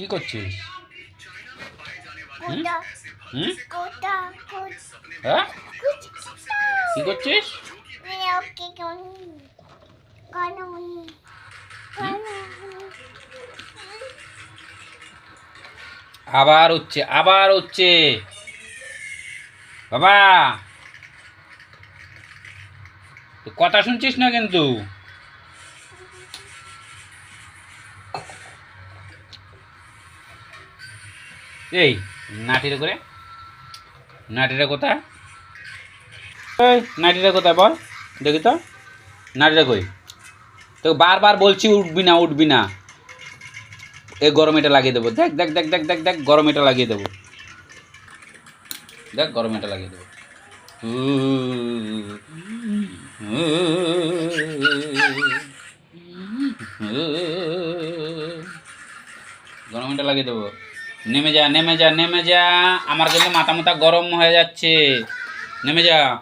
কি করছিস? হ্যাঁ? কি করছিস? আবার হচ্ছে আবার হচ্ছে বাবা! তুই কথা শুনছিস না কিন্তু? এই নাটিটা করে। নাটিটা কোথায়? এই নাটিটা কোথায় বল? দেখি তো। নাটিটা কই? তো বারবার বলছি উঠবি না উঠবি না। এই গরম এটা লাগিয়ে দেবো। দেখ দেখ দেখ দেখ দেখ দেখ, গরম এটা লাগিয়ে দেবো। দেখ, গরম এটা লাগিয়ে দেবো। গরম এটা লাগিয়ে দেবো। নেমে যা নেমে যা নেমে যা। আমার কিন্তু মাথা মাথা গরম হয়ে যাচ্ছে। নেমে যা।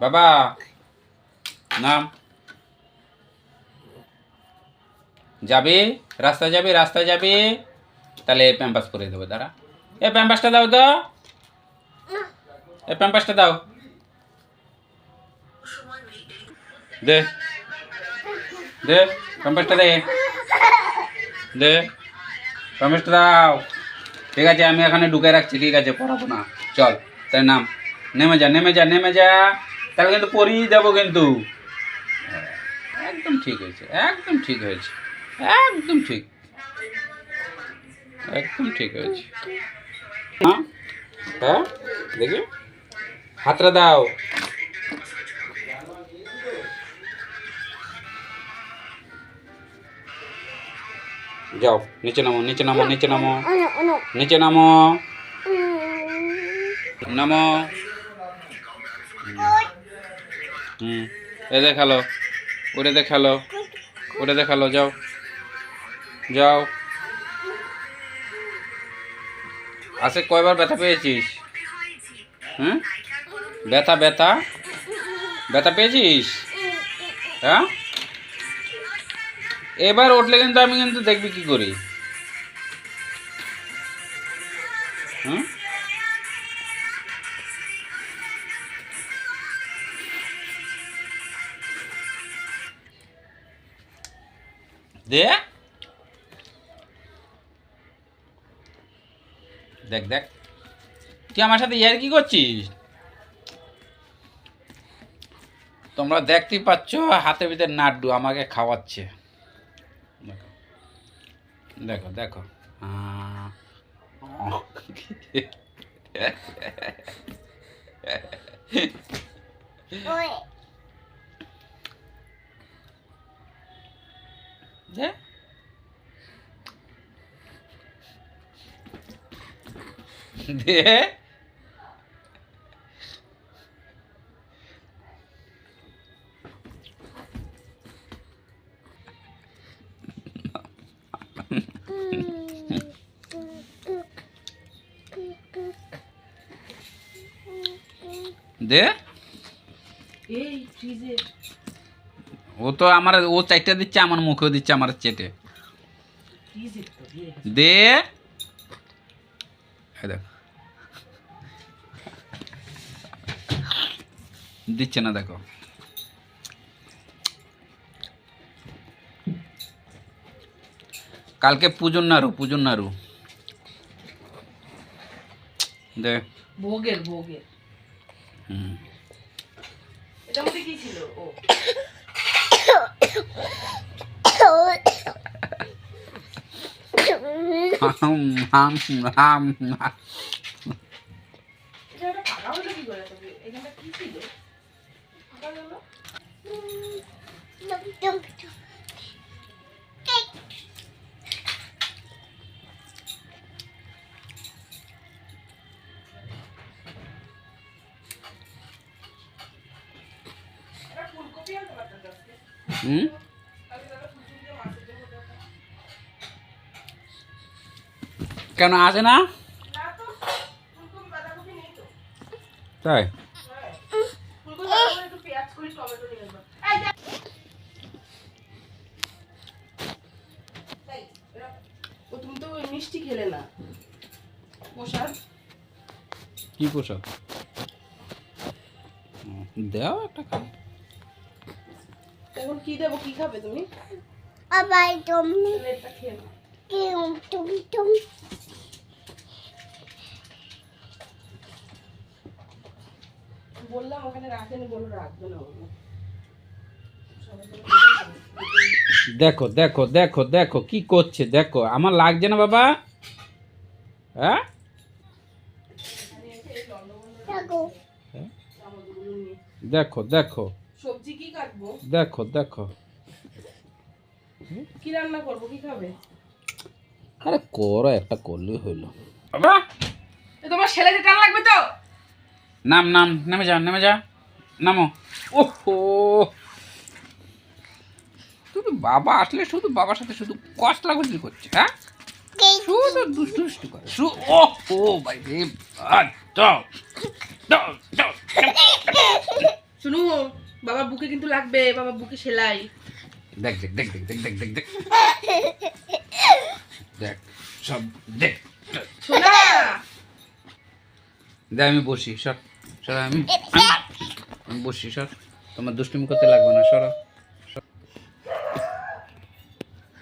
বাবা, নাম। যাবে? রাস্তায় যাবে? রাস্তায় যাবে? তাহলে প্যাম্পাস করে দেবো, দাঁড়া। এ প্যাম্পাসটা দাও তো। এ প্যাম্পাসটা দাও। দে। দে প্যাম্পাসটা দে। দে। প্যাম্পাসটা দাও। ঠিক আছে, আমি এখানে ঢুকে রাখছি, ঠিক আছে, পড়াবো না। চল তাই নাম। নেমে যা নেমে যা নেমে যা। তাহলে কিন্তু পড়িয়ে দেবো কিন্তু। একদম ঠিক হয়েছে, একদম ঠিক হয়েছে, একদম ঠিক। একদম ঠিক হয়েছে। হ্যাঁ হ্যাঁ দেখি। হাতটা দাও। যাও, নিচে নামো নিচে নামো নিচে নামো নিচে নামো। নামো। হুম, এ দেখাল ওটা দেখাল ওটা দেখাল, যাও। যাও। আসে কয়বার ব্যথা পেয়েছিস? হুম? ব্যথা ব্যথা? ব্যথা পেয়েছিস? হ্যাঁ? এবার উঠলে কিন্তু আমি কিন্তু দেখবি কি করি। দেখ দেখ। তুই আমার সাথে ইয়ার কি করছিস? তোমরা দেখতেই পাচ্ছ হাতে ভিতরে নাড্ডু আমাকে খাওয়াচ্ছে। দেখো দেখো আহ। oe দে দে। ও তো আমার ও চারটা দিচ্ছে আমার মুখেও দিচ্ছে আমার চেটে। দে। দেখ। দিচ্ছে না দেখো। কালকে পুজোর নাড়ু পুজোর নাড়ু। দে। ভোগের ভোগের। ও। হাম হাম ছিল? হুম? কেন আছে না? তাই? তুমি তো মিষ্টি খেলে না পোশাক কি পোশাক? দেওয়া একটা খাই এখন কি দেবো কি খাবে তুমি? আবার তুমি তুমি তুমি বললাম ওখানে রাখেনি বলো রাখবে না ওগুলো। সবাই তো দেখো দেখো দেখো দেখো কি করছে দেখো। আমার লাগছে না বাবা? হ্যাঁ? দেখো দেখো। দেখো দেখো। কি রান্না করব কি খাবে? আরে করো একটা করলেই হইল বাবা! এ তোমার ছেলেকে টান লাগবে তো? নাম নাম নেমে যা নেমে যা। নামো। ওহো! শুধু বাবা আসলে শুধু বাবার সাথে শুধু কষ্ট লাগুলি করছে হ্যাঁ? শুধু দুষ্টু দুষ্টু করে শু ও ও ভাই রে আ, দাও, দাও, দাও, দাও। শুনু বাবার বুকে কিন্তু লাগবে বাবা বুকে সেলাই। দেখ দেখ দেখ দেখ দেখ দেখ দেখ দেখ। দেখ সব দেখ। শোনা দেখ আমি বসি সর সর আমি আমি বসি সর। তোমার দুষ্টুমি করতে লাগবে না সরো।